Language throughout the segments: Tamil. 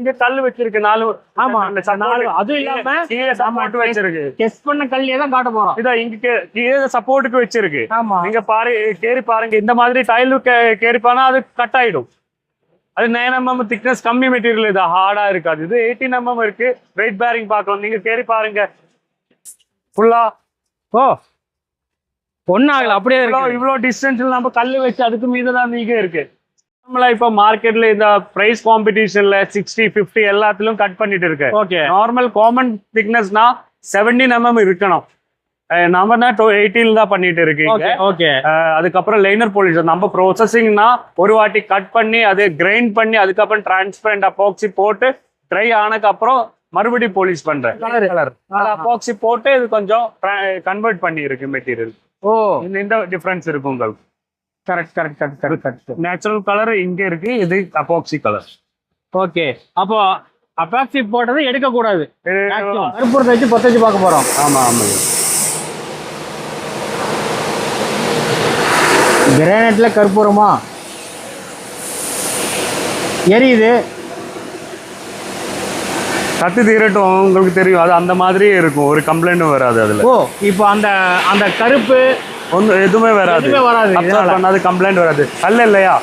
இங்க கல் வச்சிருக்கு நாலு ஆமா. நாலு. அதுவும் இல்லாம கீழே சப்போர்ட் வச்சிருக்கு. டெஸ்ட் பண்ண கல்லே தான் காட்ட போறோம். இதோ இங்க கீழே சப்போர்ட்டுக்கு வச்சிருக்கு. ஆமா. நீங்க பாரு கேரி பாருங்க. இந்த மாதிரி டைல் கேரி பண்ணா அது கட் ஆயிடும். அது நைன் எம்எம் திக்னஸ் கம்மி மெட்டீரியல் இது. ஹார்டா இருக்காது. இது எயிட்டீன் எம்எம் இருக்கு. வெயிட் பேரிங் பார்க்கலாம். நீங்க கேரி பாருங்க. ஃபுல்லா ஓ. ஒன்னும் ஆகல. அப்படியே இவ்வளோ டிஸ்டன்ஸ்ல நம்ம கல் வச்சு அதுக்கு மீது தான் நீங்க இருக்கு. நம்மள இப்போ மார்க்கெட்ல இந்த பிரைஸ் காம்படிஷன்ல சிக்ஸ்டி ஃபிஃப்டி எல்லாத்துலயும் கட் பண்ணிட்டு இருக்கு. ஓகே நார்மல் காமன் திக்னஸ்னா செவன்டீன் எம்எம் இருக்கணும். நம்ம தான் எயிட்டீன் தான் பண்ணிட்டு இருக்கீங்க. ஓகே அதுக்கப்புறம் லைனர் பாலிஷ் நம்ம ப்ரோசஸிங்னா ஒரு வாட்டி கட் பண்ணி அதை கிரைண்ட் பண்ணி அதுக்கப்புறம் டிரான்ஸ்பரண்ட் அப்பாக்சி போட்டு ட்ரை ஆனதுக்கு அப்புறம் மறுபடியும் பாலிஷ் பண்றேன். கலர் அப்பாக்சி போட்டு இது கொஞ்சம் கன்வெர்ட் பண்ணி இருக்கு மெட்டீரியல் ஓ. இந்த டிஃபரன்ஸ் இருக்கு உங்களுக்கு. Correct correct correct correct correct natural colour இங்க இருக்கு இது அப்பாக்சி கலர் ஓகே அப்போ அப்பாக்சி போட்டது எடுக்க கூடாது கருப்புறத்தை வச்சு பொத்த வச்சு பார்க்க போறோம். ஆமா ஆமா. கிரானைட்ல கற்பூரமா எரியுது. கத்து தீரட்டும் உங்களுக்கு தெரியும். அது அந்த மாதிரியே இருக்கும். ஒரு கம்ப்ளைண்ட்டும் வராது அதுல. ஓ இப்போ அந்த அந்த கருப்பு ஒன்றும் எதுவுமே வராது. எதுவுமே வராது. பண்ணாது கம்ப்ளைண்ட் வராது. கல்ல இல்லையா?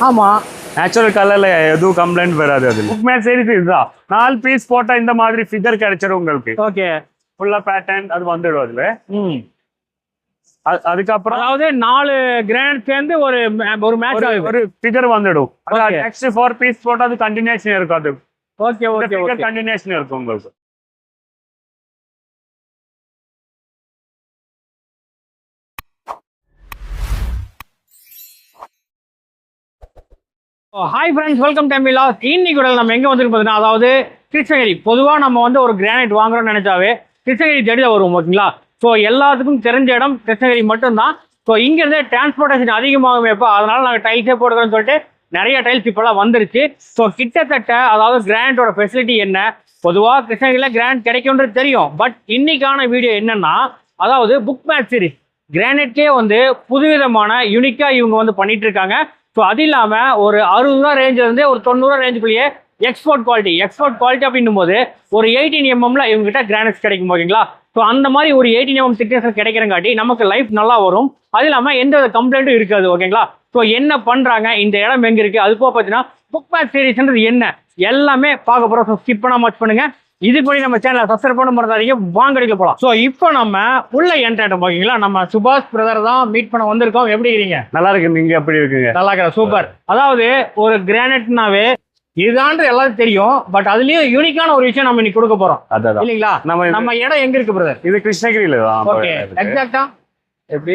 ஆமா. நேச்சுரல் கலர்ல எதுவும் கம்ப்ளைண்ட் வராது அது புக் மேட்ச் சீரிஸ் இதுதான் நாலு பீஸ் போட்டா இந்த மாதிரி ஃபிகர் கிடைச்சிடும் உங்களுக்கு. ஓகே ஃபுல்லா பேட்டர்ன் அது வந்துடும் அதுல. ம். அதுக்கப்புறம் அதாவது நாலு கிரானைட் சேர்ந்து ஒரு ஒரு மேட்ச் ஒரு- ஃபிகர் வந்துடும். நெக்ஸ்ட் ஃபோர் பீஸ் போட்டா அது கண்டினியூஷன் இருக்கும் அது. ஓகே ஓகே ஓகே கண்டினியூஷன் இருக்கும் உங்களுக்கு. ஹாய் ஃப்ரெண்ட்ஸ் வெல்கம் டைம் இன்னைக்கு உடல் நம்ம எங்கே வந்துருக்கு பார்த்தீங்கன்னா அதாவது கிருஷ்ணகிரி. பொதுவாக நம்ம வந்து ஒரு கிரானைட் வாங்குறோம்னு நினச்சாவே கிருஷ்ணகிரி தேடி தான் வருவோம் ஓகேங்களா ஸோ எல்லாத்துக்கும் தெரிஞ்ச இடம் கிருஷ்ணகிரி மட்டும்தான். ஸோ இங்கேருந்தே டிரான்ஸ்போர்ட்டேஷன் அதிகமாகும் எப்போ அதனால் நாங்கள் டைல்ஸே போடுறோம்னு சொல்லிட்டு நிறைய டைல்ஸ் இப்போலாம் வந்துருச்சு. ஸோ கிட்டத்தட்ட அதாவது கிரானைட்டோட ஃபெசிலிட்டி என்ன? பொதுவாக கிருஷ்ணகிரியில் கிரானைட் கிடைக்கும்ன்றது தெரியும். பட் இன்னைக்கான வீடியோ என்னன்னா அதாவது புக் மேட்ச் சீரிஸ் கிரானைட்லேயே வந்து புதுவிதமான யூனிக்காக இவங்க வந்து பண்ணிகிட்ருக்காங்க இருக்காங்க. ஸோ அது இல்லாமல் ஒரு அறுபது ரூபா ரேஞ்சில் இருந்து ஒரு தொண்ணூறுவா ரேஞ்சுக்குள்ளேயே எக்ஸ்போர்ட் குவாலிட்டி எக்ஸ்போர்ட் குவாலிட்டி அப்படின்னும் போது ஒரு எயிட்டீன் எம்எம்ல இவங்ககிட்ட கிரானைட்ஸ் கிடைக்கும் ஓகேங்களா ஸோ அந்த மாதிரி ஒரு எயிட்டீன் எம்எம் திக்னஸ் கிடைக்கிறங்காட்டி நமக்கு லைஃப் நல்லா வரும். அது இல்லாமல் எந்த வித கம்ப்ளைண்ட்டும் இருக்காது ஓகேங்களா ஸோ என்ன பண்ணுறாங்க இந்த இடம் எங்கே இருக்குது அது போக பார்த்தீங்கன்னா புக் மேட்ச் சீரிஸ்ன்றது என்ன? எல்லாமே பார்க்க போகிறோம் ஸோ ஸ்கிப் பண்ணாமல் வாட்ச் பண்ணுங்கள் இது பண்ணி நம்ம சேனலை சப்ஸ்கிரைப் பண்ண மறந்தாதீங்க வாங்க அடிக்க போகலாம் ஸோ இப்போ நம்ம உள்ள என்ட்ரேட்டம் ஓகேங்களா நம்ம சுபாஷ் பிரதர் தான் மீட் பண்ண வந்திருக்கோம். எப்படி இருக்கீங்க? நல்லா இருக்கு நீங்க எப்படி இருக்குங்க? நல்லா இருக்கிற சூப்பர் அதாவது ஒரு கிரானைட்னாவே இதுதான் எல்லாரும் தெரியும். பட் அதுலயும் யூனிக்கான ஒரு விஷயம் நம்ம இன்னைக்கு கொடுக்க போறோம். இல்லீங்களா? நம்ம நம்ம இடம் எங்க இருக்கு பிரதர் இது கிருஷ்ணகிரியில தான். ஓகே எக்ஸாக்டா எப்படி?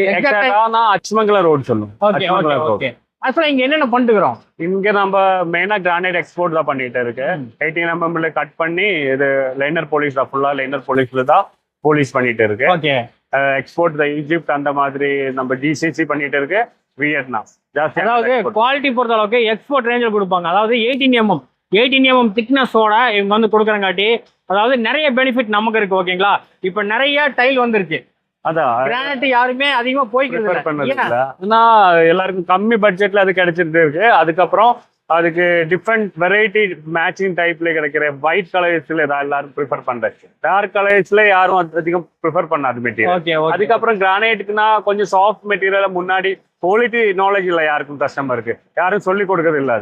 நான் அச்சுமங்கலம் ரோடு சொல்லும் okay okay Achumangalam road. Okay ஆக்சுவலா இங்க என்னென்ன பண்ணிட்டுக்கிறோம் இங்க நம்ம மெயினா கிரானைட் எக்ஸ்போர்ட் தான் பண்ணிட்டு இருக்கு. எயிட்டீன் எம்எம்ல கட் பண்ணி இது லைனர் போலீஸ் தான் ஃபுல்லா லைனர் போலீஸ்ல தான் போலீஸ் பண்ணிட்டு இருக்கு. ஓகே எக்ஸ்போர்ட் த ஈஜிப்ட் அந்த மாதிரி நம்ம ஜிசிசி பண்ணிட்டு இருக்கு வியட்நாம் அதாவது குவாலிட்டி பொறுத்த அளவுக்கு எக்ஸ்போர்ட் ரேஞ்சில் கொடுப்பாங்க. அதாவது எயிட்டீன் எம்எம் எயிட்டீன் எம்எம் திக்னஸோட இவங்க வந்து கொடுக்குறங்காட்டி அதாவது நிறைய பெனிஃபிட் நமக்கு இருக்கு ஓகேங்களா இப்போ நிறைய டைல் வந்துருச்சு கிரானைட் யாருமே அதிகமா போய்க்கிறது ப்ரிஃபர் இல்ல. பண்ணது ஏன்? இல்ல ஆனா எல்லாருக்கும் கம்மி பட்ஜெட்ல அது கிடைச்சிட்டு இருக்கு. அதுக்கப்புறம் அதுக்கு டிஃப்ரெண்ட் வெரைட்டி மேட்சிங் டைப்ல கிடைக்கிற ஒயிட் கலர்ஸ்ல எல்லாரும் ப்ரிஃபர் பண்றாங்க டார்க் கலர்ஸ்ல யாரும் அதிகம் ப்ரிஃபர் பண்ணாது மெட்டீரியல் அதுக்கப்புறம் கிரானைட்டுக்குன்னா கொஞ்சம் சாஃப்ட் மெட்டீரியல் முன்னாடி குவாலிட்டி நாலேஜ் இல்லை யாருக்கும் கஸ்டமருக்கு யாரும் சொல்லி கொடுக்கறது இல்ல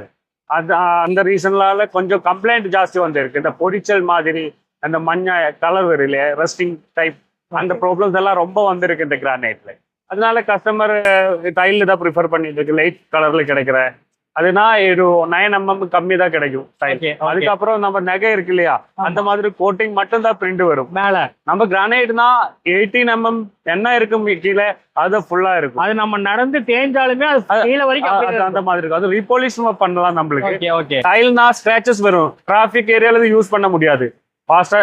அது அந்த ரீசன்னால கொஞ்சம் கம்ப்ளைண்ட் ஜாஸ்தி வந்திருக்கு. இந்த பொரிச்சல் மாதிரி அந்த மஞ்சள் கலர் இல்லையா ரெஸ்டிங் டைப் அந்த ப்ராப்ளம்ஸ் எல்லாம் ரொம்ப வந்திருக்கு இந்த கிரானைட்ல அதனால கஸ்டமர் டைல் தான் ப்ரிஃபர் பண்ணிட்டு இருக்கு. லைட் கலர்ல கிடைக்கிற. அதுனா ஒரு நைன் எம்எம் கம்மி தான் கிடைக்கும். அதுக்கப்புறம் நம்ம நகை இருக்கு இல்லையா? அந்த மாதிரி கோட்டிங் மட்டும் தான் பிரிண்ட் வரும். மேல. நம்ம கிரானைட்னா எயிட்டீன் எம்எம் என்ன இருக்கும் கீழே? அது ஃபுல்லா இருக்கும். அது நம்ம நடந்து தேய்ஞ்சாலுமே அது கீழே வரைக்கும் அந்த மாதிரி இருக்கும். அது ரீபாலிஷ் பண்ணலாம் நம்மளுக்கு. டைல்னா ஸ்கிராச்சஸ் வரும். டிராஃபிக் ஏரியால இது யூஸ் பண்ண முடியாது. ஃபாஸ்டா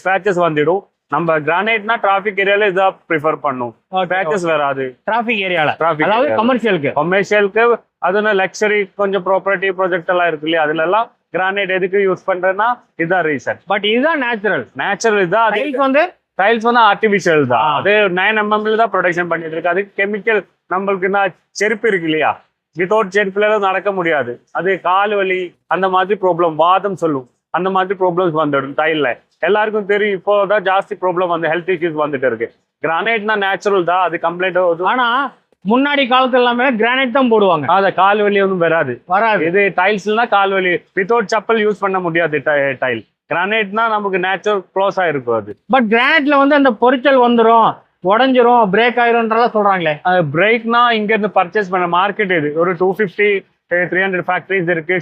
ஸ்கிராச்சஸ் வந்துடும். நம்ம கிரானைட்னா டிராஃபிக் ஏரியால இதான் ப்ரிஃபர் பண்ணும். ஸ்கிராச்சஸ் வராது. டிராபிக் ஏரியால டிராஃபிக் அதாவது கமர்ஷியலுக்கு கமர்ஷியலுக்கு அதுனா லக்ஸரி கொஞ்சம் ப்ராப்பர்ட்டி ப்ராஜெக்ட் எல்லாம் இருக்கு இல்லையா? அதுல எல்லாம் கிரானைட் எதுக்கு யூஸ் பண்றேன்னா இதுதான் ரீசன் பட் இதுதான் நேச்சுரல் நேச்சுரல் இதுதான் டைல்ஸ் வந்து டைல்ஸ் வந்து ஆர்டிபிஷியல் தான். அது நைன் எம்எம்ல தான் ப்ரொடக்ஷன் பண்ணிட்டு இருக்கு. அது கெமிக்கல் நம்மளுக்கு நான் செருப்பு இருக்கு இல்லையா? வித்தவுட் செருப்புல நடக்க முடியாது. அது கால் வலி அந்த மாதிரி ப்ராப்ளம் வாதம் சொல்லும். அந்த மாதிரி ப்ராப்ளம்ஸ் வந்துடும் டைல்ல எல்லாருக்கும் தெரியும் இப்போதான் ஜாஸ்தி ப்ராப்ளம் வந்து ஹெல்த் இஷ்யூஸ் வந்துட்டு இருக்கு. கிரானைட்னா நேச்சுரல் தான் அது கம்ப்ளைண்ட் ஆகுது ஆனா முன்னாடி காலத்துல எல்லாமே கிரானைட் தான் போடுவாங்க. அத கால் வலி ஒன்றும் வராது. வராது. இது டைல்ஸ்னா கால் வலி வித்தவுட் செப்பல் யூஸ் பண்ண முடியாது டைல் கிரானைட்னா நமக்கு நேச்சுரல் க்ளோஸ் ஆயிருக்கும் அது. பட் கிரானைட்ல வந்து அந்த பொரிச்சல் வந்துரும் உடஞ்சிரும் பிரேக் ஆயிரும்ன்றலாம் சொல்றாங்களே. பிரேக்னா இங்க இருந்து பர்ச்சேஸ் பண்ண மார்க்கெட் இது. ஒரு two fifty three hundred factories இருக்கு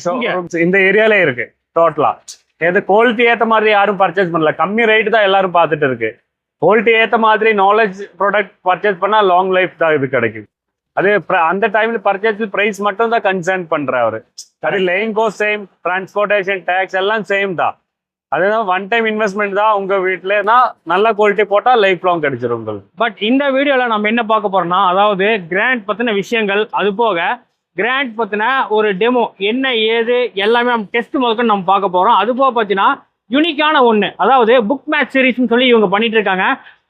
இந்த ஏரியால இருக்கு டோட்டலா எது குவாலிட்டி ஏத்த மாதிரி யாரும் பர்ச்சேஸ் பண்ணல. கம்மி ரேட் தான் எல்லாரும் பார்த்துட்டு இருக்கு. குவாலிட்டி ஏத்த மாதிரி நாலேஜ் ப்ராடக்ட் பர்ச்சேஸ் பண்ணா லாங் லைஃப் தான் இது கிடைக்கும் அது அந்த டைம்ல பர்ச்சேஸ் பிரைஸ் மட்டும் தான் கன்சர்ன் பண்ற அவரு. அது laying cost same transportation tax எல்லாம் சேம் தான். அதுதான் ஒன் டைம் இன்வெஸ்ட்மெண்ட் தான் உங்க வீட்டுலனா நல்ல குவாலிட்டி போட்டா லைஃப் லாங் கிடைச்சிரும் உங்களுக்கு. பட் இந்த வீடியோல நம்ம என்ன பார்க்க போறோம்னா அதாவது கிராண்ட் பத்தின விஷயங்கள் அது போக கிராண்ட் பத்தின ஒரு டெமோ என்ன ஏது எல்லாமே நம்ம டெஸ்ட் முதல்ல நம்ம பார்க்க போறோம். அது போக பார்த்தீங்கன்னா யூனிக்கான ஒன்று அதாவது புக் மேட்ச் சீரிஸ்னு சொல்லி இவங்க பண்ணிட்டு இருக்காங்க.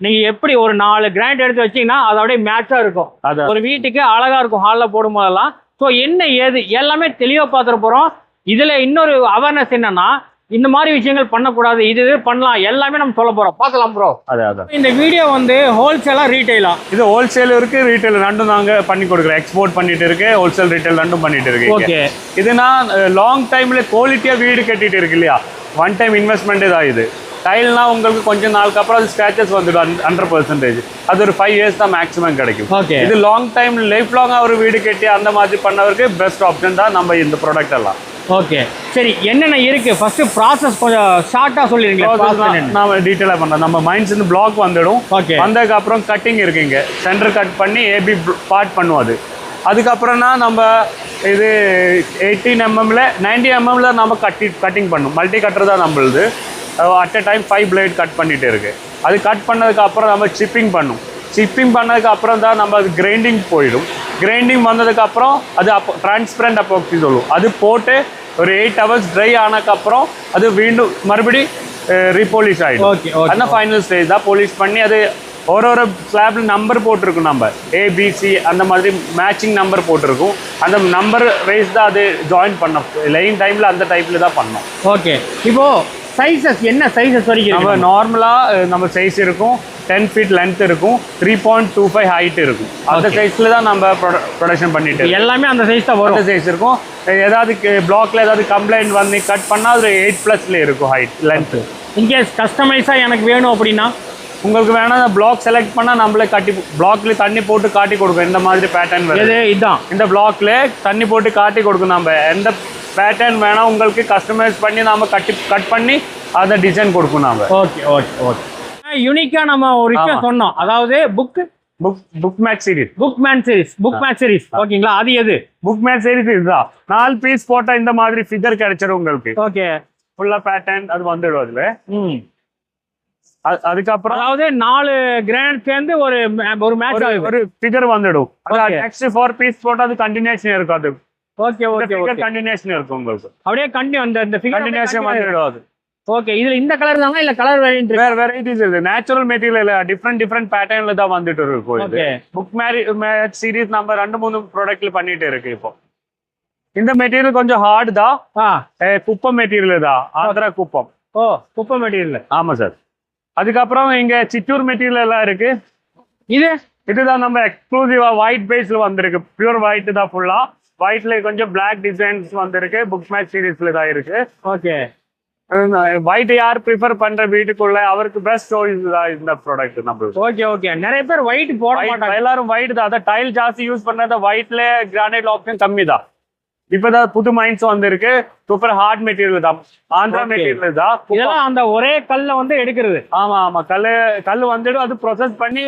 நீங்க எப்படி ஒரு நாலு கிராண்ட் எடுத்து வச்சீங்கன்னா அது அப்படியே மேட்சா இருக்கும். அது ஒரு வீட்டுக்கு அழகா இருக்கும் ஹாலில் போடும் போதெல்லாம். ஸோ என்ன ஏது எல்லாமே தெளிவாக பார்த்துட போகிறோம் இதில் இன்னொரு அவேர்னஸ் என்னன்னா இந்த மாதிரி விஷயங்கள் பண்ணக்கூடாது இது இது பண்ணலாம் எல்லாமே நம்ம சொல்ல போகிறோம் பார்க்கலாம் ப்ரோ அது அதான் இந்த வீடியோ வந்து ஹோல்சேலாக ரீட்டைலா இது ஹோல்சேல் இருக்கு ரீட்டைல் ரெண்டும் நாங்க பண்ணி கொடுக்குறோம். எக்ஸ்போர்ட் பண்ணிட்டு இருக்கு ஹோல்சேல் ரீட்டைல் ரெண்டும் பண்ணிட்டு இருக்கு. ஓகே இதுனா லாங் டைம்ல குவாலிட்டியா வீடு கட்டிட்டு இருக்கு இல்லையா? ஒன் டைம் இன்வெஸ்ட்மெண்ட் தான் இது. டைல்னா உங்களுக்கு கொஞ்ச நாளுக்கு அப்புறம் அது ஸ்க்ராச்சஸ் வந்துடும் ஹண்ட்ரட் பர்சன்டேஜ் அது ஒரு ஃபைவ் இயர்ஸ் தான் மேக்ஸிமம் கிடைக்கும். ஓகே இது லாங் டைம் லைஃப் லாங்கா ஒரு வீடு கட்டி அந்த மாதிரி பண்ணவருக்கு பெஸ்ட் ஆப்ஷன் தான் நம்ம இந்த ப்ராடக்ட் எல்லாம். ஓகே சரி என்னென்ன இருக்கு? ஃபர்ஸ்ட் ப்ராசஸ் கொஞ்சம் ஷார்ட்டாக சொல்லிருங்களேன் நாம டீட்டெயிலாக பண்ணோம் நம்ம மைண்ட்ஸ் இருந்து பிளாக் வந்துடும். ஓகே வந்ததுக்கு அப்புறம் கட்டிங் இருக்குங்க சென்டர் கட் பண்ணி ஏபி பார்ட் பண்ணும் அது. அதுக்கப்புறம்னா நம்ம இது எயிட்டீன் எம்எம்ல நைன்டி எம்எம்ல நம்ம கட்டி கட்டிங் பண்ணும். மல்டி கட்டர் தான் நம்மளுது. At a time five blade cut பண்ணிட்டு இருக்கு. அது கட் பண்ணதுக்கு அப்புறம் நம்ம சிப்பிங் பண்ணும். சிப்பிங் பண்ணதுக்கு அப்புறம் தான் நம்ம அது கிரைண்டிங் போயிடும். கிரைண்டிங் வந்ததுக்கு அப்புறம் அது அப்போ டிரான்ஸ்பரண்ட் அப்போக்சி சொல்லுவோம். அது போட்டு ஒரு எயிட் ஹவர்ஸ் ட்ரை ஆனதுக்கப்புறம் அது வீண்டும் மறுபடி ரீபோலிஷ் ஆகிடும் ஓகே அந்த ஃபைனல் ஸ்டேஜ் தான் போலீஸ் பண்ணி அது ஒரு ஒரு ஸ்லாப்ல நம்பர் போட்டிருக்கும் நம்ம. ஏபிசி அந்த மாதிரி மேட்சிங் நம்பர் போட்டிருக்கும். அந்த நம்பர் வைஸ் தான் அது ஜாயின் பண்ணோம். லைன் டைம்ல அந்த டைப்ல தான் பண்ணோம். ஓகே இப்போ சைஸஸ் என்ன சைஸஸ் வரைக்கும் நம்ம இருக்கு? நார்மலா அஹ், நம்ம சைஸ் இருக்கும். டென் ஃபீட் லென்த் இருக்கும். Three point two five height இருக்கும். அந்த. சைஸ்ல தான் நம்ம ப்ரொடக்ஷன் பண்ணிட்டு. எல்லாமே அந்த சைஸ் தான் வரும். சைஸ் இருக்கும். ஏதாவது பிளாக்ல ஏதாவது கம்ப்ளைண்ட் வந்து கட் பண்ணா அது எயிட் பிளஸ்ல இருக்கும் ஹைட் லென்த் இன்கேஸ் கஸ்டமைஸாக எனக்கு வேணும் அப்படின்னா? உங்களுக்கு வேணா பிளாக் செலக்ட் பண்ணா நம்மளே கட்டி பிளாக்ல தண்ணி போட்டு காட்டி கொடுக்கும். இந்த மாதிரி பேட்டர்ன் எது? இதுதான் இந்த பிளாக்ல தண்ணி போட்டு காட்டி கொடுக்கும் நம்ம. எந்த பேட்டர்ன் வேணா உங்களுக்கு கஸ்டமைஸ் பண்ணி நாம கட்டி கட் பண்ணி அதை டிசைன் கொடுக்கும் நாம. ஓகே ஓகே ஓகே யூனிக்கா நம்ம ஒரு விஷயம். சொன்னோம். அதாவது book book book mat series book man series book man series ஓகேங்களா? அது எது? புக் மேட் சீரிஸ் இதுதான். நாலு பீஸ் போட்டா இந்த மாதிரி ஃபிகர் கிடைச்சிரும் உங்களுக்கு. ஓகே. ஃபுல்லா பேட்டர்ன் அது வந்துடும் அதுல. ம். அது- அதுக்கப்புறம் அதாவது நாலு கிராண்ட் சேர்ந்து ஒரு ஒரு மேட்ச் ஒரு- ஃபிகர் வந்துடும். நெக்ஸ்ட் ஃபோர் பீஸ் போட்டா அது கண்டினியூஷன் இருக்கும் அது. ஓகே ஓகே கண்டினியூஷன் இருக்கும் உங்களுக்கு. அப்படியே கண்டினியூ அந்த இந்த கண்டினியூஷன் வந்துடும் அது. ஓகே இதுல இந்த கலர் தானா இல்ல கலர் வேரியன்ட் வேற வெரைட்டிஸ் இருக்கு. நேச்சுரல் மெட்டீரியல் டிஃப்ரெண்ட் டிஃப்ரெண்ட் பேட்டர்ன்ல தான் வந்துட்டு இருக்கும் இது. புக் மேரி சீரிஸ் நம்ம ரெண்டு மூணு ப்ராடக்ட்ல பண்ணிட்டு இருக்கு இப்போ. இந்த மெட்டீரியல் கொஞ்சம் ஹார்ட் தான். குப்பம் மெட்டீரியல் தான். ஆந்திரா குப்பம். ஓ குப்பை மெட்டீரியல் ஆமா சார் அதுக்கப்புறம் இங்க சித்தூர் மெட்டீரியல் எல்லாம் இருக்கு. இது? இதுதான் நம்ம எக்ஸ்க்ளூசிவா ஒயிட் பேஸ்ல வந்திருக்கு. பியூர் ஒயிட் தான் ஃபுல்லா ஒயிட்ல கொஞ்சம் பிளாக் டிசைன்ஸ் வந்திருக்கு. புக் மேட்ச் சீரிஸ்ல தான் இருக்கு. ஓகே ஒயிட் யார் ப்ரிஃபர் பண்ற வீட்டுக்குள்ள அவருக்கு பெஸ்ட் சாய்ஸ் தான் இந்த ப்ராடக்ட் நம்மளுக்கு ஓகே ஓகே நிறைய பேர் ஒயிட் போட மாட்டாங்க. எல்லாரும் ஒயிட் தான். அதான் டைல் ஜாஸ்தி யூஸ் பண்றத ஒயிட்ல கிரானைட் ஆப்ஷன் கம்மி தான். இப்பதான் புது மைண்ட்ஸ் வந்திருக்கு. சூப்பர் ஹார்ட் மெட்டீரியல் தான். ஆந்திரா. மெட்டீரியல் தான். இதெல்லாம் அந்த ஒரே கல்ல வந்து எடுக்கிறது. ஆமா ஆமா. கல்லு கல் வந்துடும். அது ப்ரொசஸ் பண்ணி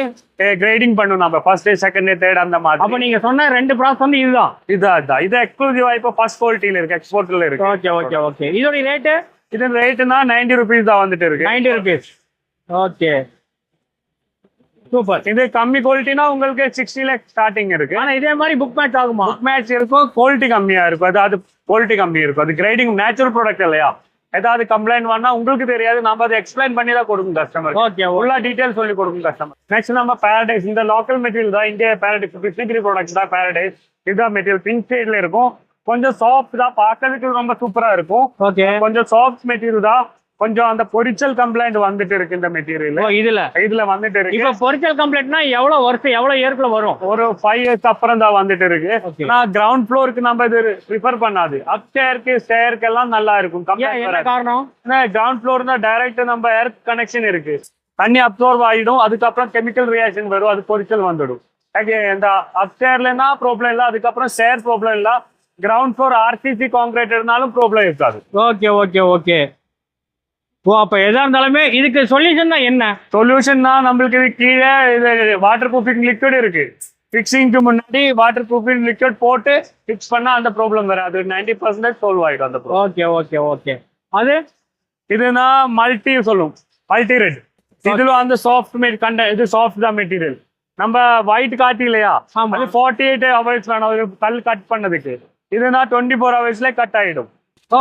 கிரேடிங் பண்ணும் நம்ம. ஃபர்ஸ்ட் செகண்ட் தேர்ட் அந்த அப்ப மாதிரி நீங்க சொன்ன ரெண்டு ப்ராசஸ் வந்து இதுதான். இதான் இது எக்ஸ்க்ளூசிவா இப்போ ஃபர்ஸ்ட் குவாலிட்டியில இருக்கு எக்ஸ்போர்ட்ல இருக்கு. ஓகே ஓகே ஓகே இதோட ரேட்டு இது ரேட்டுனா நைன்டி ருபீஸ் தான் வந்துட்டு இருக்கு. நைன்டி ருபீஸ் ஓகே சூப்பர் இது கம்மி குவாலிட்டினா உங்களுக்கு சிக்ஸ்டி லேக் ஸ்டார்டிங் இருக்கு. ஆனா இதே மாதிரி புக் மேட்ச் ஆகுமா? புக் மேட்ச் இருக்கும் குவாலிட்டி கம்மியா இருக்கும். அதாவது குவாலிட்டி கம்மி இருக்கும். அது கிரேடிங் நேச்சுரல் ப்ராடக்ட் இல்லையா? ஏதாவது கம்ப்ளைண்ட் பண்ணா உங்களுக்கு தெரியாது. நம்ம அதை எக்ஸ்பிளைன் பண்ணி தான் கொடுக்கும் கஸ்டமர் ஓகே ஃபுல்லா டீடைல் சொல்லி கொடுக்கும் கஸ்டமர் நெக்ஸ்ட் நம்ம பாரடைஸ் இந்த லோக்கல் மெட்டீரியல் தான் இந்தியா பாரடைஸ் கிருஷ்ணகிரி ப்ராடக்ட் தான் பாரடைஸ் இதுதான் மெட்டீரியல் பிங்க் ஷேட்ல இருக்கும். கொஞ்சம் சாஃப்ட் தான். பார்க்கறதுக்கு ரொம்ப சூப்பரா இருக்கும். ஓகே கொஞ்சம் சாஃப்ட் மெட்டீரியல் தான். கொஞ்சம் அந்த பொரிச்சல் கம்ப்ளைண்ட் வந்துட்டு இருக்கு இந்த மெட்டீரியல் இதுல? இதுல வந்துட்டு இருக்கு. இப்ப பொரிச்சல் கம்ப்ளீட்னா எவ்வளவு வருஷம் எவ்வளவு இயர்க்குள்ள வரும்? ஒரு ஃபைவ் இயர்ஸ் அப்புறம் தான் வந்துட்டு இருக்கு. நான் கிரவுண்ட் ஃப்ளோருக்கு நம்ம இது ப்ரிஃபர் பண்ணாது. அப் ஸ்டேருக்கு எல்லாம் நல்லா இருக்கும். காரணம்? கிரவுண்ட் ஃப்ளோர் தான் டைரக்ட் நம்ம ஏர் கனெக்ஷன் இருக்கு. தண்ணி அப்சர்வ் ஆயிடும். அதுக்கப்புறம் கெமிக்கல் ரியாக்ஷன் வரும். அது பொரிச்சல் வந்துடும். இந்த அப்ஸ்டேர்லனா ப்ராப்ளம் இல்லை அதுக்கப்புறம் ஸ்டேர் ப்ராப்ளம் இல்லை. கிரவுண்ட் ஃப்ளோர் ஆர்சிசி கான்கிரீட்னாலும் ப்ராப்ளம் இருக்காது. ஓகே ஓகே ஓகே ஓ அப்ப எதா இருந்தாலுமே இதுக்கு சொல்யூஷன் தான் என்ன? சொல்யூஷன்னா நம்மளுக்கு இது கீழே இது வாட்டர் ப்ரூஃபிங் லிக்விட் இருக்கு. ஃபிக்ஸிங்க்கு முன்னாடி வாட்டர் ப்ரூஃபிங் லிக்விட் போட்டு ஃபிக்ஸ் பண்ணா அந்த ப்ராப்ளம் வராது. நைன்டி பர்சன்டேஜ் சால்வ் ஆயிடும் அந்த ஓகே ஓகே ஓகே அது? இதுனா மல்டி சொல்லும். மல்டி ரெட் இதுல அந்த சாஃப்ட் மேட் கண்ட இது சாஃப்ட் தான் மெட்டீரியல் நம்ம ஒயிட் காட்டி இல்லையா. அது ஃபார்ட்டி எயிட் ஹவர்ஸ் வேணும் கல் கட் பண்ணதுக்கு. இதுனா டுவெண்ட்டி ஃபோர் ஹவர்ஸ்ல கட் ஆயிடும். ஓ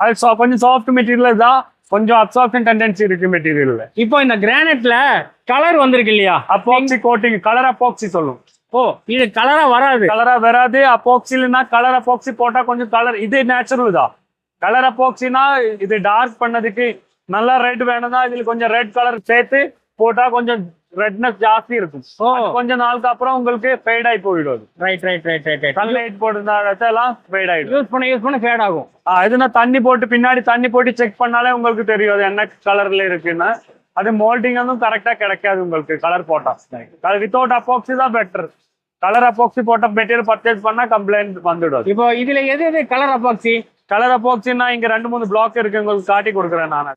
அது கொஞ்சம் சாஃப்ட் மெட்டீரியல் தான் கொஞ்சம் அப்சார்ப்ஷன் டெண்டன்சி இருக்கு மெட்டீரியல்ல இப்போ இந்த கிரானைட்ல கலர் வந்திருக்கு இல்லையா? அப்பாக்சி கோட்டிங் கலர் அப்பாக்சி சொல்லும். ஓ இது கலரா வராது. கலரா வராது அப்பாக்சில்னா கலர் அப்பாக்சி போட்டா கொஞ்சம் கலர் இது நேச்சுரல் தான். கலர் அப்பாக்சினா இது டார்க் பண்ணதுக்கு நல்லா ரெட் வேணும்னா இதுல கொஞ்சம் ரெட் கலர் சேர்த்து போட்டா கொஞ்சம் ரெட்னஸ் ஜாஸ்தி இருக்கும். கொஞ்ச நாளுக்கு அப்புறம் உங்களுக்கு ஃபேட் ஆகி போயிடும் அது. Right right right right right sunlight போட்டதெல்லாம் ஃபேட் ஆயிடும். யூஸ் பண்ண யூஸ் பண்ண ஃபேட் ஆகும். ஆ, இது நான் தண்ணி போட்டு பின்னாடி தண்ணி போட்டு செக் பண்ணாலே உங்களுக்கு தெரியும் அது என்ன கலர்ல இருக்குன்னு. அது மோல்டிங் வந்து கரெக்டா கிடைக்காது உங்களுக்கு கலர் போட்டா. அது வித்தவுட் அப்பாக்சி தான் பெட்டர் கலர் அப்பாக்சி போட்ட மெட்டீரியல் பர்ச்சேஸ் பண்ணா கம்ப்ளைண்ட் வந்துடும். இப்போ இதுல எது எது கலர் அப்பாக்சி கலர் அப்பாக்சின்னா இங்க ரெண்டு மூணு பிளாக் இருக்கு உங்களுக்கு காட்டி கொடுக்குறேன் நான்.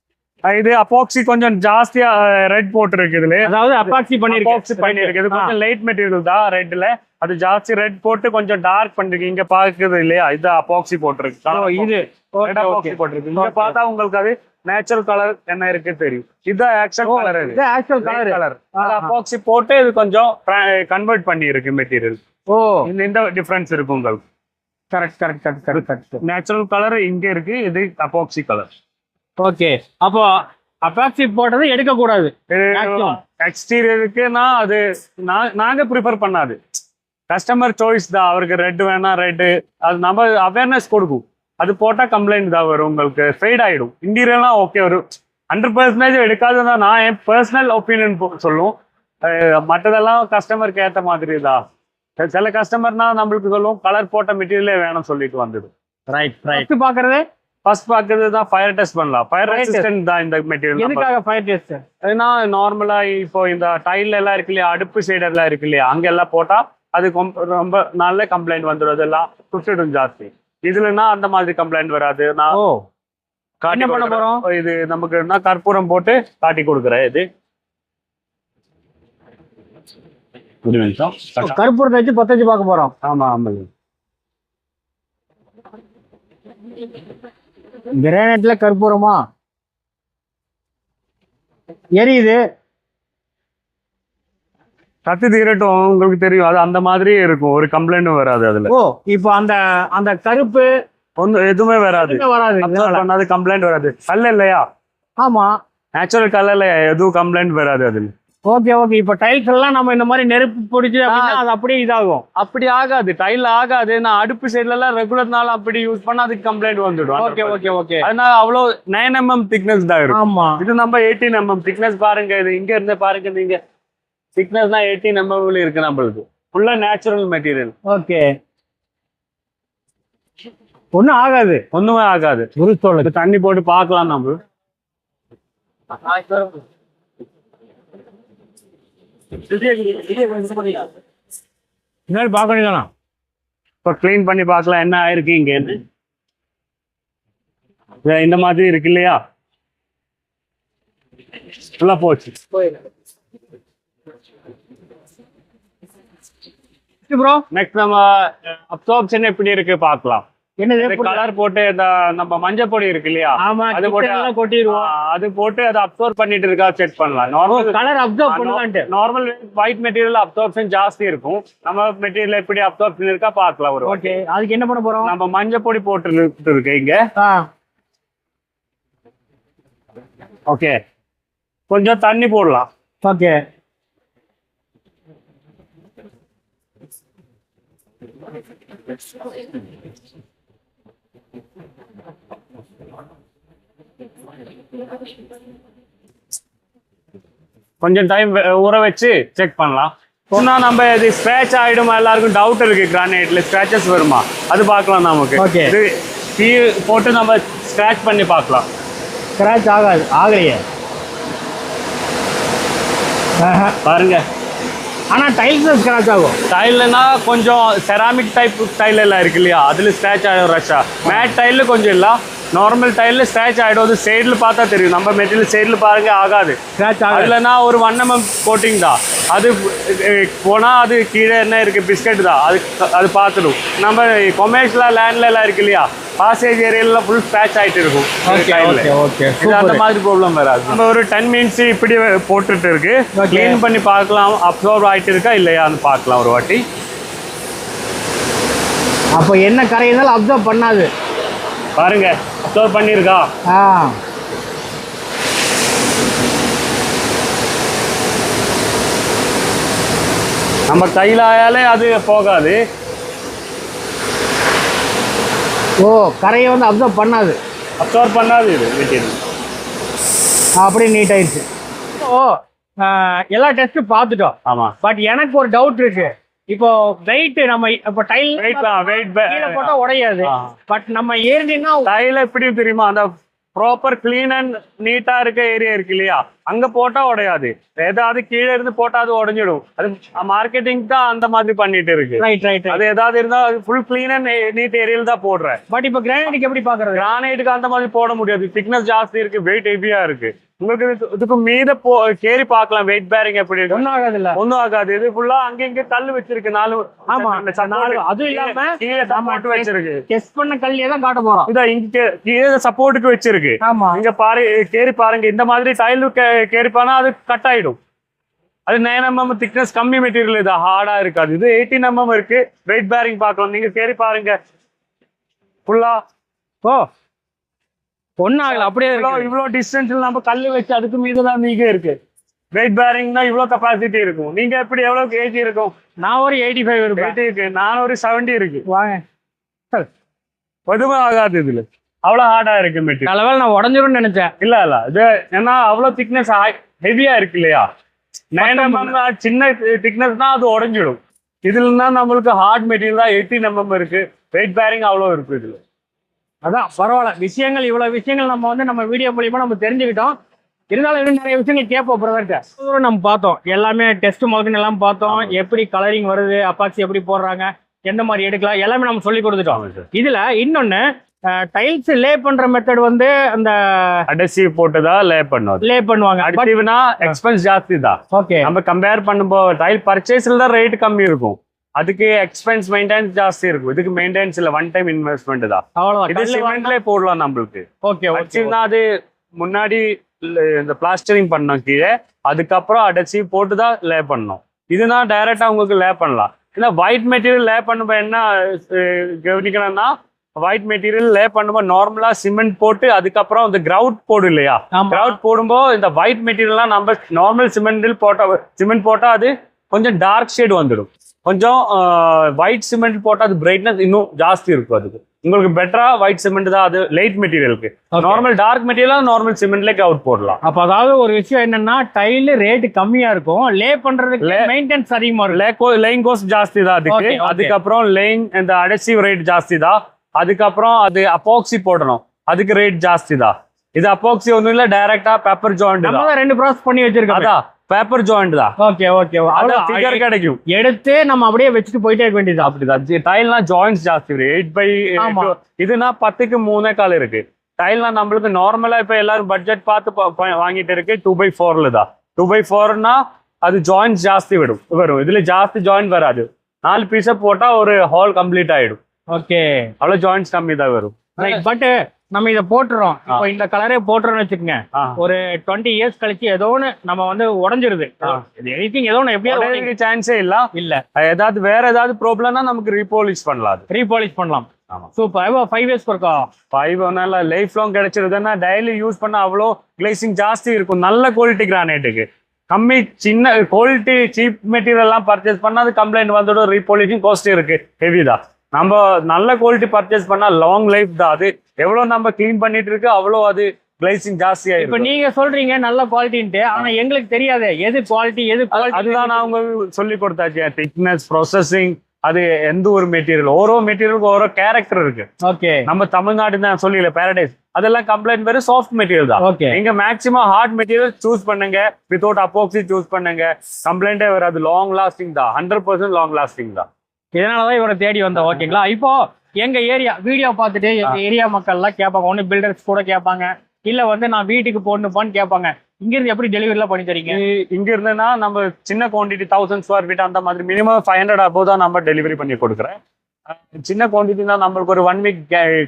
இது அப்பாக்சி கொஞ்சம் ஜாஸ்தியா ரெட் போட்டு இருக்கு இதுல அதாவது அப்பாக்சி அப்பாக்சி பண்ணி பண்ணிருக்கேன். இருக்கு இது கொஞ்சம் லைட் மெட்டீரியல் தான் ரெட்ல அது ஜாஸ்தி ரெட் போட்டு கொஞ்சம் டார்க் பண்ணிருக்கு இங்க பாக்குது இல்லையா? இது அப்பாக்சி போட்டிருக்கு. இது. epoxy போட்டிருக்கு. இங்க. பார்த்தா உங்களுக்கு அது நேச்சுரல் கலர் என்ன இருக்கு தெரியும். இதுதான் ஆக்சுவல் கலர் இது ஆக்சுவல் கலர் கலர். அப்பாக்சி போட்டு இது கொஞ்சம் கன்வெர்ட் பண்ணி இருக்கு மெட்டீரியல் ஓ. இந்த டிஃபரன்ஸ் இருக்கு உங்களுக்கு. Correct correct correct correct correct natural colour இங்க இருக்கு. இது அப்பாக்சி கலர் ஓகே அப்போ அப்பாக்சி போட்டது எடுக்க கூடாது. எக்ஸ்டீரியருக்குன்னா அது நாங்க ப்ரிஃபர் பண்ணாது. கஸ்டமர் சாய்ஸ் தான். அவருக்கு ரெட் வேணா ரெட்டு அது நம்ம அவேர்னஸ் கொடுக்கும். அது போட்டா கம்ப்ளைண்ட் தான் வரும் உங்களுக்கு. ஃபெய்ட் ஆயிடும். இன்டீரியர்லாம் ஓகே வரும் ஹண்ட்ரட் பர்சன்டேஜ் எடுக்காததான் நான் என் பர்சனல் ஒப்பீனியன் சொல்லும். மற்றதெல்லாம் கஸ்டமருக்கு ஏத்த மாதிரி தான். சில கஸ்டமர்னா நம்மளுக்கு சொல்லுவோம் கலர் போட்ட மெட்டீரியலே வேணும் சொல்லிட்டு வந்துடும். ரைட் ரைட் பாக்குறது ஃபர்ஸ்ட் பார்க்கறது தான் ஃபயர் டெஸ்ட் பண்ணலாம். ஃபயர். ரெசிஸ்டன்ட் தான் இந்த மெட்டீரியல் எதுக்காக ஃபயர் டெஸ்ட் ஏன்னா நார்மலா இப்போ இந்த டைல் எல்லாம் இருக்கு இல்லையா அடுப்பு சைடு எல்லாம் இருக்கு இல்லையா அங்க எல்லாம் போட்டா அது ரொம்ப நல்ல கம்ப்ளைண்ட் வந்துடும் அதெல்லாம் சுற்றிடும் ஜாஸ்தி. இதுலன்னா அந்த மாதிரி கம்ப்ளைண்ட் வராது. நான் ஓ. காட்டி என்ன பண்ண கொடுக்குறேன். இது நமக்கு என்ன கற்பூரம் போட்டு காட்டி கொடுக்குறேன் இது. ஒரு நிமிஷம். கருப்பூரத்தை வச்சு பத்த வச்சு பார்க்க போறோம். ஆமா ஆமா கிரானைட்ல கற்பூரமா? எரியுது. கத்து தீரட்டும் உங்களுக்கு தெரியும். அது அந்த மாதிரியே இருக்கும். ஒரு கம்ப்ளைண்ட்டும் வராது அதுல. ஓ இப்போ அந்த அந்த கருப்பு ஒன்றும் எதுவுமே வராது. வராது. பண்ணாது கம்ப்ளைண்ட் வராது. கல் இல்லையா? ஆமா. நேச்சுரல் கலர்ல எதுவும் கம்ப்ளைண்ட் வராது அதுல. ஓகே ஓகே இப்போ டைல்ஸ் எல்லாம் நம்ம இந்த மாதிரி நெருப்பு பிடிச்சி அது அப்படியே இதாகும். அப்படி ஆகாது. டைல் ஆகாது. நான் அடுப்பு சைடுல எல்லாம் ரெகுலர்னால அப்படி யூஸ் பண்ணா அதுக்கு கம்ப்ளைண்ட் வந்துடும். ஓகே ஓகே ஓகே அதனால அவ்வளோ நைன் எம்எம் திக்னஸ் தான் இருக்கும். ஆமா. இது நம்ம எயிட்டீன் எம்எம் திக்னஸ் பாருங்க. இது இங்க இருந்து பாருங்க. நீங்க திக்னஸ் தான் எயிட்டீன் எம்எம்ல இருக்கு நம்மளுக்கு. ஃபுல்லா நேச்சுரல் மெட்டீரியல் ஓகே ஒன்றும் ஆகாது. ஒண்ணுமே ஆகாது. தண்ணி போட்டு பார்க்கலாம் நம்ம. முன்னாடி பார்க்க வேண்டியதானா இப்போ க்ளீன் பண்ணி பார்க்கலாம் என்ன ஆயிருக்கு இங்கேருந்து. இந்த மாதிரி இருக்கு இல்லையா? ஃபுல்லா போச்சு. ப்ரோ நெக்ஸ்ட் நம்ம அப்சார்ப்ஷன் எப்படி இருக்கு பார்க்கலாம். என்னது? கலர் போட்டு இந்த நம்ம மஞ்சள் பொடி இருக்கு இல்லையா? ஆமா அது போட்டு- கொட்டிடுவோம். அது போட்டு அதை அப்சர்வ் பண்ணிட்டு இருக்கா செக் பண்ணலாம். நார்மல் கலர் அப்சர்வ் பண்ணுவான்ட்டு நார்மல் ஒயிட் மெட்டீரியல் அப்சார்ப்ஷன் ஜாஸ்தி இருக்கும். நம்ம மெட்டீரியல் எப்படி அப்சார்ப்ஷன் இருக்கா பார்க்கலாம் ஒரு ஓகே அதுக்கு என்ன பண்ண போறோம்? நம்ம மஞ்சள் பொடி போட்டு இருக்கு இங்க. ஓகே. கொஞ்சம் தண்ணி போடலாம். ஓகே. கொஞ்சம் டைம் ஊற வச்சு செக் பண்ணலாம். சொன்னா நம்ம இது ஸ்க்ராட்ச் ஆயிடுமா? எல்லாருக்கும் டவுட் இருக்கு கிரானைட்ல ஸ்க்ராச்சஸ் வருமா? அது பார்க்கலாம் நமக்கு. இது கீ போட்டு நம்ம ஸ்க்ராட்ச் பண்ணி பார்க்கலாம். ஸ்க்ராட்ச் ஆகாது ஆகலையே. ஆஹா. ஆனால் ஆனா டைல்ஸ் ஆகும். டைல்னா கொஞ்சம் செராமிக் டைப் டைல் எல்லாம் இருக்கு இல்லையா? அதுல ஸ்க்ராச் ஆகும் ரஷ்ஷா மேட் டைல்ல கொஞ்சம் இல்லை. நார்மல் டைல்ல ஸ்க்ராட்ச் ஆயிடும். அது சைடுல பார்த்தா தெரியும். நம்ம மெட்டீரியல் சைடுல பாருங்க ஆகாது. ஸ்க்ராட்ச் ஆகல அதுலனா ஒரு ஒன் எம்எம் கோட்டிங் தான். அது அஹ், போனா அது கீழே என்ன இருக்கு? பிஸ்கட் தான். அது அது பார்த்துடும். நம்ம கொமர்ஷியலா லேண்ட்ல எல்லாம் இருக்கு இல்லையா? பாசேஜ் ஏரியால ஃபுல் ஸ்க்ராட்ச் ஆயிட்டு இருக்கும். ஓகே இது அந்த மாதிரி ப்ராப்ளம் வராது. நம்ம ஒரு டென் மினிட்ஸ் இப்படி போட்டுட்டு இருக்கு. க்ளீன் பண்ணி பார்க்கலாம். அப்சர்வ் ஆயிட்டு இருக்கா இல்லையான்னு பார்க்கலாம் ஒரு வாட்டி. அப்போ என்ன கரை இருந்தாலும் அப்சர்வ் பண்ணாது. பாருங்க. அப்சர்வ் பண்ணியிருக்கா ஆ. நம்ம கையில ஆயாலே அது போகாது. ஓ கரையை வந்து அப்சர்வ் பண்ணாது. அப்சர்வ் பண்ணாது இது மெட்டீரியல் அப்படியே நீட் ஆயிடுச்சு. ஓ எல்லா டெஸ்ட்டும் பார்த்துட்டோம். ஆமா. பட் எனக்கு ஒரு டவுட் இருக்கு. இப்போ வெயிட் நம்ம இப்போ டைல் வெயிட் வெயிட் கீழே போட்டா உடையாது. பட் நம்ம ஏறினா டைல எப்படி தெரியுமா? அந்த ப்ராப்பர் க்ளீன் அண்ட் நீட்டா இருக்க ஏரியா இருக்கு இல்லையா? அங்க போட்டா உடையாது. ஏதாவது கீழே இருந்து போட்டா அது உடைஞ்சிடும். அது மார்க்கெட்டிங் தான் அந்த மாதிரி பண்ணிட்டு இருக்கு. ரைட் ரைட் அது ஏதாவது இருந்தா ஃபுல் க்ளீன் அண்ட் நீட் ஏரியால தான் போடுறேன். பட் இப்போ கிரானைட்டுக்கு எப்படி பாக்குறது? கிரானைட்டுக்கு அந்த மாதிரி போட முடியாது. திக்னஸ் ஜாஸ்தி இருக்கு வெயிட் ஹெவியா இருக்கு. உங்களுக்கு இதுக்கு- மீத போ கேரி பார்க்கலாம். வெயிட் பேரிங் எப்படி ஒன்றும் ஆகாது இல்ல ஒன்றும் ஆகாது. இது ஃபுல்லா அங்க இங்க கல் வச்சிருக்கு. நாலு ஆமா, நாலு. அதுவும் இல்லாம கீழே சப்போர்ட் வச்சிருக்கு. டெஸ்ட் பண்ண கல்லே தான் காட்ட போறோம். இதான் இங்க கீழே சப்போர்ட்டுக்கு வச்சிருக்கு. ஆமா. இங்க பாரு கேரி பாருங்க. இந்த மாதிரி டைல் கேரி பண்ணா அது கட் ஆயிடும். அது நைன் எம்எம் திக்னஸ் கம்மி மெட்டீரியல் இது. ஹார்டா இருக்காது. இது எயிட்டீன் எம்எம் இருக்கு. வெயிட் பேரிங் பார்க்கலாம். நீங்க கேரி பாருங்க. ஃபுல்லா ஓ. ஆகல அப்படியே இருக்கு. இவ்வளோ டிஸ்டன்ஸ்ல நம்ம கல் வச்சு அதுக்கு மீது தான் நீங்க இருக்கு. வெயிட் பேரிங்னா இவ்வளோ கெப்பாசிட்டி இருக்கும். நீங்க எப்படி எவ்வளவு கேஜி இருக்கும்? நான் ஒரு எயிட்டி ஃபைவ் எயிட்டி இருக்கு. நான் ஒரு செவன்டி இருக்கு. வாங்க. எதுவும் ஆகாது இதுல. அவ்வளோ ஹார்டா இருக்கு மெட்டீரியல் வேளை நான் உடஞ்சிரும்னு நினைச்சேன். இல்ல இல்ல. இது ஏன்னா அவ்வளவு திக்னஸ் ஹெவியா இருக்கு இல்லையா? சின்ன திக்னஸ் தான் அது உடைஞ்சிடும். இதுலன்னா நம்மளுக்கு ஹார்ட் மெட்டீரியல் தான் எயிட்டீன் எம்எம் இருக்கு. வெயிட் பேரிங் அவ்வளோ இருக்கு இதுல. அதான் பரவாயில்ல. விஷயங்கள் இவ்வளவு விஷயங்கள் நம்ம வந்து நம்ம வீடியோ மூலியமா நம்ம தெரிஞ்சுக்கிட்டோம். இருந்தாலும் இன்னும் நிறைய விஷயங்கள் கேட்போம் பிரதர்கிட்ட நம்ம பார்த்தோம். எல்லாமே டெஸ்ட் முதல்ல எல்லாம் பார்த்தோம். எப்படி கலரிங் வருது அப்பாக்சி எப்படி போடுறாங்க எந்த மாதிரி எடுக்கலாம் எல்லாமே நம்ம சொல்லி கொடுத்துட்டோம். இதுல இன்னொன்னு டைல்ஸ் லே பண்ற மெத்தட் வந்து அந்த அடசிவ் போட்டுதான் லே பண்ணுவோம் லே பண்ணுவாங்க. அடிட்டிவ்னா எக்ஸ்பென்ஸ் ஜாஸ்தி தான். ஓகே நம்ம கம்பேர் பண்ணும்போது டைல் பர்ச்சேஸ்ல தான் ரேட் கம்மி இருக்கும். அதுக்கு எக்ஸ்பென்ஸ் மெயின்டெனன்ஸ் ஜாஸ்தி இருக்கும். இதுக்கு மெயின்டெனன்ஸ் இல்ல ஒன் டைம் இன்வெஸ்ட்மெண்ட் தான். இது அவ்வளவுதான் சிமெண்ட்லயே போடலாம் நம்மளுக்கு. ஓகே அடிச்சிவ்னா அது முன்னாடி இந்த பிளாஸ்டரிங் பண்ணோம் கீழே அதுக்கப்புறம் அடைச்சி போட்டு தான் லே பண்ணோம். இதுனா டைரக்டா உங்களுக்கு லே பண்ணலாம். ஏன்னா ஒயிட் மெட்டீரியல் லே பண்ணும்போது என்ன கவனிக்கணும்னா ஒயிட் மெட்டீரியல் லே பண்ணும்போது நார்மலா சிமெண்ட் போட்டு அதுக்கப்புறம் இந்த கிரவுட் போடும் இல்லையா? கிரவுட் போடும்போது இந்த ஒயிட் மெட்டீரியல்லாம் நம்ம நார்மல் சிமெண்டில் போட்டா சிமெண்ட் போட்டா அது கொஞ்சம் டார்க் ஷேட் வந்துடும். கொஞ்சம் ஒயிட் சிமெண்ட் போட்டா அது பிரைட்னஸ் இன்னும் ஜாஸ்தி இருக்கும் அதுக்கு. உங்களுக்கு பெட்டரா ஒயிட் சிமெண்ட் தான் அது லைட் மெட்டீரியலுக்கு. நார்மல் டார்க் மெட்டீரியல் நார்மல் சிமெண்ட்லேயே கிரவுட் போடலாம். அப்ப அதாவது ஒரு விஷயம் என்னன்னா டைல் ரேட் கம்மியா இருக்கும். லே பண்றதுக்கு மெயின்டெனன்ஸ் அதிகமா இருக்கும். லே கோ லைன் கோஸ்ட் ஜாஸ்தி தான் அதுக்கு. அதுக்கப்புறம் லைன் இந்த அடசிவ் ரேட் ஜாஸ்தி தான். அதுக்கப்புறம் அது அப்பாக்சி போடணும். அதுக்கு ரேட் ஜாஸ்தி தான். இது அப்பாக்சி ஒன்றும் இல்லை டைரக்டா பேப்பர் தான். ரெண்டு ப்ராசஸ் பண்ணி வச்சிருக்கோம். அதான். பேப்பர் ஜாயிண்ட் தான். ஓகே ஓகே அது ஃபிகர் கிடைக்கும். எடுத்து நம்ம அப்படியே வச்சுட்டு போயிட்டே இருக்க வேண்டியது அப்படிதான். டைல்னா ஜாயின்ஸ் ஜாஸ்தி வரும் எயிட் பை. இதுனா பத்துக்கு மூணே கால் இருக்கு. டைல்னா நம்மளுக்கு நார்மலா இப்ப எல்லாரும் பட்ஜெட் பார்த்து வாங்கிட்டு இருக்கு. டூ பை ஃபோர்ல தான். டூ பை ஃபோர்னா அது ஜாயின்ஸ் ஜாஸ்தி விடும் வரும். இதுல ஜாஸ்தி ஜாயின் வராது. நாலு பீஸை போட்டா ஒரு ஹால் கம்ப்ளீட் ஆயிடும். ஓகே அவ்வளவு ஜாயின்ஸ் கம்மி தான் வரும். பட் நம்ம இதை போட்டுறோம். இப்போ இந்த கலரே போட்டுறோம்னு வச்சுக்கோங்க. ஒரு டுவெண்ட்டி இயர்ஸ் கழிச்சு ஏதோ ஒன்று நம்ம வந்து உடஞ்சிருது. எனிதிங் ஏதோ ஒன்று எப்படியாவது. சான்ஸே இல்ல. இல்ல. ஏதாவது வேற ஏதாவது ப்ராப்ளம்னா நமக்கு ரீபாலிஷ் பண்ணலாம் ரீபாலிஷ் பண்ணலாம். சூப்பர் ஃபைவ் இயர்ஸ் இருக்கா? ஃபைவ் ஒன்னால லைஃப் லாங் கிடைச்சிருதுன்னா டெய்லி யூஸ் பண்ண அவ்வளோ கிளேசிங் ஜாஸ்தி இருக்கும். நல்ல குவாலிட்டி கிரானைட்டுக்கு கம்மி சின்ன குவாலிட்டி சீப் மெட்டீரியல் எல்லாம் பர்ச்சேஸ் பண்ணா அது கம்ப்ளைண்ட் வந்துடும் ரீபாலிஷிங் காஸ்ட் இருக்கு. ஹெவி தான். நம்ம நல்ல குவாலிட்டி பர்ச்சேஸ் பண்ணா லாங் லைஃப் தான் அது. எவ்வளவு நம்ம க்ளீன் பண்ணிட்டு இருக்கு அவ்வளோ அது கிளைசிங் ஜாஸ்தியா இப்ப நீங்க சொல்றீங்க நல்ல குவாலிட்டின்ட்டு ஆனா எங்களுக்கு தெரியாது. எது குவாலிட்டி எது அதுதான் நான் அவங்க சொல்லி கொடுத்தாச்சு. திக்னஸ் ப்ராசஸிங் அது எந்த ஒரு மெட்டீரியல் ஓரோ மெட்டீரியலுக்கு ஓரோ கேரக்டர் இருக்கு. ஓகே நம்ம தமிழ்நாடு தான் சொல்லல பேரடைஸ் அதெல்லாம் கம்ப்ளைண்ட் வேறு சாஃப்ட் மெட்டீரியல் தான். ஓகே நீங்க மேக்ஸிமம் ஹார்ட் மெட்டீரியல் சூஸ் பண்ணுங்க. வித்தவுட் அப்போக்சி சூஸ் பண்ணுங்க. கம்ப்ளைண்டே வராது. லாங் லாஸ்டிங் தான். ஹண்ட்ரட் பர்சன்ட் லாங் லாஸ்டிங் தான். இதனாலதான் இவரை தேடி வந்தோம். ஓகேங்களா இப்போ எங்க ஏரியா வீடியோ பார்த்துட்டு எங்க ஏரியா மக்கள் எல்லாம் கேட்பாங்க. ஒண்ணு பில்டர்ஸ் கூட கேட்பாங்க. இல்ல வந்து நான் வீட்டுக்கு போடணுப்பான்னு கேட்பாங்க. இங்க இருந்து எப்படி டெலிவரி எல்லாம் பண்ணி தரீங்க? இங்க இருந்துன்னா நம்ம சின்ன குவான்டிட்டி தௌசண்ட் ஸ்கொயர் ஃபீட் அந்த மாதிரி மினிமம் ஃபைவ் ஹண்ட்ரட் அபோ தான் நம்ம டெலிவரி பண்ணி கொடுக்குறேன். சின்ன குவான்டிட்டி தான் நம்மளுக்கு ஒரு ஒன் வீக்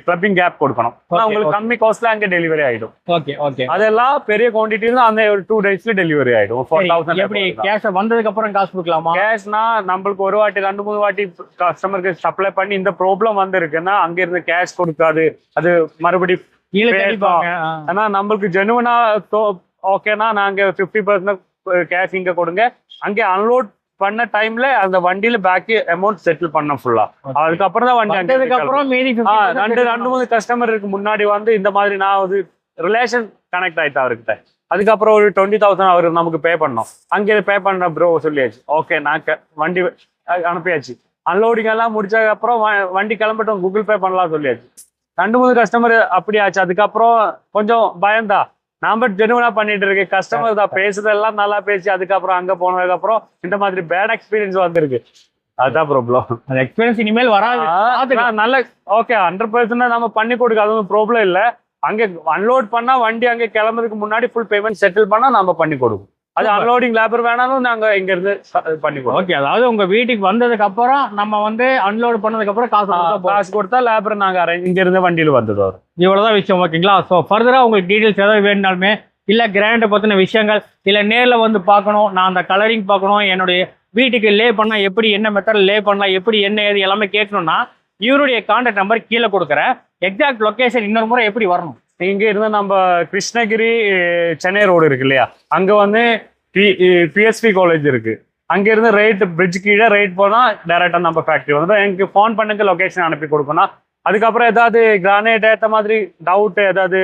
கிளப்பிங் கேப் கொடுக்கணும். உங்களுக்கு. கம்மி காஸ்ட்ல அங்கே டெலிவரி ஆயிடும். ஓகே ஓகே அதெல்லாம் பெரிய குவான்டிட்டி அந்த ஒரு டூ டேஸ்ல டெலிவரி ஆயிடும். ஃபோர் எப்படி தௌசண்ட் கேஷ் வந்ததுக்கு அப்புறம் காசு கொடுக்கலாமா? கேஷ்னா நம்மளுக்கு ஒரு வாட்டி ரெண்டு மூணு வாட்டி கஸ்டமருக்கு சப்ளை பண்ணி இந்த ப்ராப்ளம் வந்திருக்குன்னா அங்க இருந்து கேஷ் கொடுக்காது. அது மறுபடி கீழே Pay தெளிப்பாங்க ஆ. ஆனா நம்மளுக்கு ஜெனுவனா ஓகேனா நாங்க ஃபிஃப்டி பர்சன்ட் கேஷ் இங்க கொடுங்க. அங்கே அன்லோட் பண்ண டைம்ல அந்த வண்டியில பேக் அமௌண்ட் செட்டில் பண்ண ஃபுல்லா. அதுக்கப்புறம் தான் வண்டி. அப்புறம் மீதி ஆ, 50% ரெண்டு ரெண்டு மூணு கஸ்டமருக்கு முன்னாடி வந்து இந்த மாதிரி நான் வந்து ரிலேஷன் கனெக்ட் ஆயிட்டா அவர்கிட்ட. அதுக்கப்புறம் ஒரு டுவெண்ட்டி தௌசண்ட் அவர் நமக்கு பே பண்ணோம். அங்கே பே பண்ண ப்ரோ சொல்லியாச்சு. ஓகே நான் வண்டி அனுப்பியாச்சு. அன்லோடிங் எல்லாம் முடிச்சதுக்கு அப்புறம் வண்டி கிளம்பட்டும் கூகுள் பே பண்ணலாம் சொல்லியாச்சு. ரெண்டு மூணு கஸ்டமர் அப்படி ஆச்சு. அதுக்கப்புறம் கொஞ்சம் பயந்தா. நாம ஜெனுவனா பண்ணிட்டு இருக்கு கஸ்டமர் தான் பேசுறதெல்லாம் நல்லா பேசி அதுக்கப்புறம் அங்க போனதுக்கு அப்புறம் இந்த மாதிரி பேட் எக்ஸ்பீரியன்ஸ் வந்திருக்கு. அதுதான் ப்ராப்ளம் அந்த எக்ஸ்பீரியன்ஸ் இனிமேல் வராது. நல்ல ஓகே ஹண்ட்ரட் பர்சன்ட் நம்ம பண்ணி கொடுக்க அது ஒன்றும் ப்ராப்ளம் இல்ல. அங்க அன்லோட் பண்ணா வண்டி அங்க கிளம்புறதுக்கு முன்னாடி ஃபுல் பேமெண்ட் செட்டில் பண்ணா நம்ம பண்ணி கொடுப்போம். அது. அன்லோடிங் லேபர் வேணாலும் நாங்க இங்க இருந்து ச- பண்ணி கொடுப்போம் ஓகே அதாவது உங்க வீட்டுக்கு வந்ததுக்கு அப்புறம் நம்ம வந்து அன்லோட் பண்ணதுக்கு அப்புறம் காசு. காசு கொடுத்தா லேபர் நாங்க அரேஞ்ச் இங்க இருந்து வண்டியில வந்தது வரும் இவ்வளவுதான் விஷயம் ஓகேங்களா ஸோ ஃபர்தரா உங்களுக்கு டீடைல்ஸ் ஏதாவது வேணுனாலுமே இல்ல கிராண்டை பத்தின விஷயங்கள் இல்ல நேர்ல வந்து பார்க்கணும் நான் அந்த கலரிங் பார்க்கணும் என்னுடைய வீட்டுக்கு லே பண்ணா எப்படி என்ன மெத்தட் லே பண்ணலாம் எப்படி என்ன ஏது எல்லாமே கேட்கணும்னா இவருடைய கான்டாக்ட் நம்பர் கீழே கொடுக்குறேன். எக்ஸாக்ட் லொகேஷன் இன்னொரு முறை எப்படி வரணும்? இங்க இருந்து நம்ம கிருஷ்ணகிரி சென்னை ரோடு இருக்கு இல்லையா? அங்க வந்து பிஎஸ்பி காலேஜ் இருக்கு. அங்கேருந்து ரைட் பிரிட்ஜ் கீழே ரைட் போனால் டேரெக்டாக நம்ம ஃபேக்ட்ரி வந்து எனக்கு ஃபோன் பண்ணுங்க லொக்கேஷன் அனுப்பி கொடுக்கணும் அதுக்கப்புறம் ஏதாவது கிரானைட் ஏற்ற மாதிரி டவுட் ஏதாவது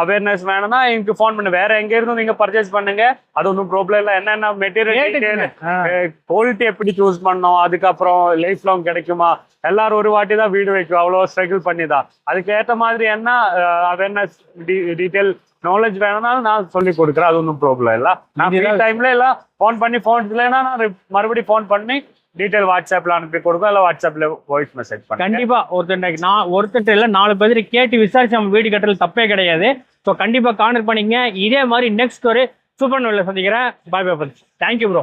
அவேர்னஸ் வேணும்னா எனக்கு ஃபோன் பண்ணு. வேற எங்க இருந்து நீங்க பர்ச்சேஸ் பண்ணுங்க. அது ஒன்றும் ப்ராப்ளம் இல்லை. என்னென்ன மெட்டீரியல் குவாலிட்டி எப்படி சூஸ் பண்ணோம் அதுக்கப்புறம் லைஃப் லாங் கிடைக்குமா? எல்லாரும் ஒரு வாட்டி தான் வீடு வைக்கும். அவ்வளோ ஸ்ட்ரகிள் பண்ணி தான் அதுக்கு ஏற்ற மாதிரி என்ன அவேர்னஸ் டீட்டெயில் நாலேஜ் வேணும்னாலும் நான் சொல்லி கொடுக்குறேன். அது ஒன்றும் ப்ராப்ளம் இல்லை. நான் டைம்ல எல்லாம் ஃபோன் பண்ணி ஃபோன் இல்லைன்னா நான் மறுபடியும் ஃபோன் பண்ணி டீட்டெயில் வாட்ஸ்அப்ல அனுப்பி கொடுக்கும் இல்லை வாட்ஸ்அப்ல வாய்ஸ் மெசேஜ் பண்ணேன் கண்டிப்பா ஒருத்தர் நான் ஒருத்தர் இல்ல நாலு பேர் கேட்டு விசாரிச்சு நம்ம வீடு கட்டுறது தப்பே கிடையாது. ஸோ கண்டிப்பா கான்டெக்ட் பண்ணிங்க இதே மாதிரி நெக்ஸ்ட் ஒரு சூப்பர் நூலில் சந்திக்கிறேன். பாய் பாய் தேங்க்யூ ப்ரோ